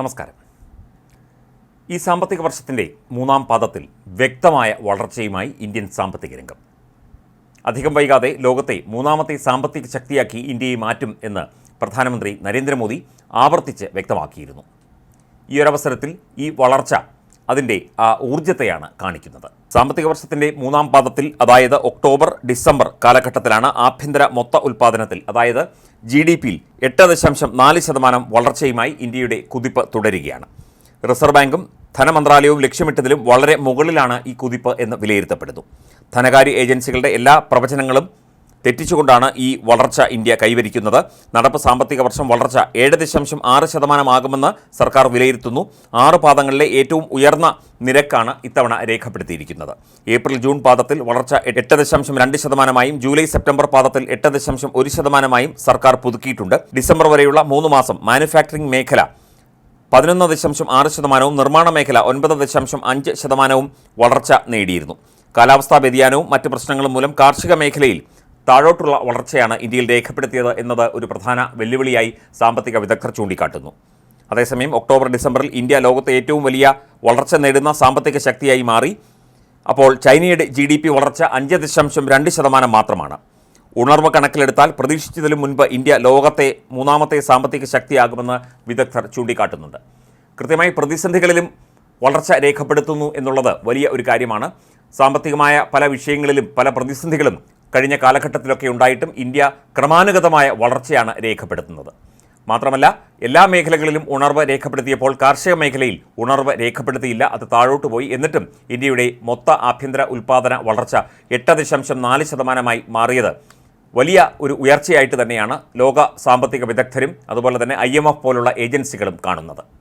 നമസ്കാരം. ഈ സാമ്പത്തിക വർഷത്തിന്റെ മൂന്നാം പാദത്തിൽ വ്യക്തമായ വളർച്ചയുമായി ഇന്ത്യൻ സാമ്പത്തിക രംഗം. അധികം വൈകാതെ ലോകത്തെ മൂന്നാമത്തെ സാമ്പത്തിക ശക്തിയാക്കി ഇന്ത്യയെ മാറ്റും എന്ന് പ്രധാനമന്ത്രി നരേന്ദ്രമോദി ആവർത്തിച്ച് വ്യക്തമാക്കിയിരുന്നു. ഈ ഒരവസരത്തിൽ ഈ വളർച്ച അതിന്റെ ആ ഊർജത്തെയാണ് കാണിക്കുന്നത്. സാമ്പത്തിക വർഷത്തിന്റെ മൂന്നാം പാദത്തിൽ അതായത് ഒക്ടോബർ ഡിസംബർ കാലഘട്ടത്തിലാണ് ആഭ്യന്തര മൊത്ത ഉൽപ്പാദനത്തിൽ അതായത് ജി ഡി പിയിൽ എട്ട് ദശാംശം നാല് ശതമാനം വളർച്ചയുമായി ഇന്ത്യയുടെ കുതിപ്പ് തുടരുകയാണ്. റിസർവ് ബാങ്കും ധനമന്ത്രാലയവും ലക്ഷ്യമിട്ടതിലും വളരെ മുകളിലാണ് ഈ കുതിപ്പ് എന്ന് വിലയിരുത്തപ്പെടുന്നു. ധനകാര്യ ഏജൻസികളുടെ എല്ലാ പ്രവചനങ്ങളും തെറ്റിച്ചുകൊണ്ടാണ് ഈ വളർച്ച ഇന്ത്യ കൈവരിക്കുന്നത്. നടപ്പ് സാമ്പത്തിക വർഷം വളർച്ച ഏഴ് ദശാംശം ആറ് ശതമാനമാകുമെന്ന് സർക്കാർ വിലയിരുത്തുന്നു. ആറ് പാദങ്ങളിലെ ഏറ്റവും ഉയർന്ന നിരക്കാണ് ഇത്തവണ രേഖപ്പെടുത്തിയിരിക്കുന്നത്. ഏപ്രിൽ ജൂൺ പാദത്തിൽ വളർച്ച എട്ട് ദശാംശം രണ്ട് ശതമാനമായും ജൂലൈ സെപ്റ്റംബർ പാദത്തിൽ എട്ട് ദശാംശം ഒരു ശതമാനമായും സർക്കാർ പുതുക്കിയിട്ടുണ്ട്. ഡിസംബർ വരെയുള്ള മൂന്ന് മാസം മാനുഫാക്ചറിംഗ് മേഖല പതിനൊന്ന് ദശാംശം ആറ് ശതമാനവും നിർമ്മാണ മേഖല ഒൻപത് ദശാംശം അഞ്ച് ശതമാനവും വളർച്ച നേടിയിരുന്നു. കാലാവസ്ഥാ വ്യതിയാനവും മറ്റ് പ്രശ്നങ്ങളും മൂലം കാർഷിക മേഖലയിൽ താഴോട്ടുള്ള വളർച്ചയാണ് ഇന്ത്യയിൽ രേഖപ്പെടുത്തിയത് എന്നത് ഒരു പ്രധാന വെല്ലുവിളിയായി സാമ്പത്തിക വിദഗ്ധർ ചൂണ്ടിക്കാട്ടുന്നു. അതേസമയം ഒക്ടോബർ ഡിസംബറിൽ ഇന്ത്യ ലോകത്തെ ഏറ്റവും വലിയ വളർച്ച നേടുന്ന സാമ്പത്തിക ശക്തിയായി മാറി. അപ്പോൾ ചൈനയുടെ ജി ഡി പി വളർച്ച അഞ്ച് ദശാംശം രണ്ട് ശതമാനം മാത്രമാണ്. ഉണർവ് കണക്കിലെടുത്താൽ പ്രതീക്ഷിച്ചതിലും മുൻപ് ഇന്ത്യ ലോകത്തെ മൂന്നാമത്തെ സാമ്പത്തിക ശക്തിയാകുമെന്ന് വിദഗ്ധർ ചൂണ്ടിക്കാട്ടുന്നുണ്ട്. കൃത്യമായി പ്രതിസന്ധികളിലും വളർച്ച രേഖപ്പെടുത്തുന്നു എന്നുള്ളത് വലിയ ഒരു കാര്യമാണ്. സാമ്പത്തികമായ പല വിഷയങ്ങളിലും പല പ്രതിസന്ധികളും കഴിഞ്ഞ കാലഘട്ടത്തിലൊക്കെ ഉണ്ടായിട്ടും ഇന്ത്യ ക്രമാനുഗതമായ വളർച്ചയാണ് രേഖപ്പെടുത്തുന്നത്. മാത്രമല്ല എല്ലാ മേഖലകളിലും ഉണർവ് രേഖപ്പെടുത്തിയപ്പോൾ കാർഷിക മേഖലയിൽ ഉണർവ് രേഖപ്പെടുത്തിയില്ല അത് താഴോട്ട് പോയി. എന്നിട്ടും ഇന്ത്യയുടെ മൊത്ത ആഭ്യന്തര ഉൽപ്പാദന വളർച്ച എട്ട് ദശാംശം നാല് ശതമാനമായി മാറിയത് വലിയ ഒരു ഉയർച്ചയായിട്ട് തന്നെയാണ് ലോക സാമ്പത്തിക വിദഗ്ധരും അതുപോലെ തന്നെ ഐ പോലുള്ള ഏജൻസികളും കാണുന്നത്.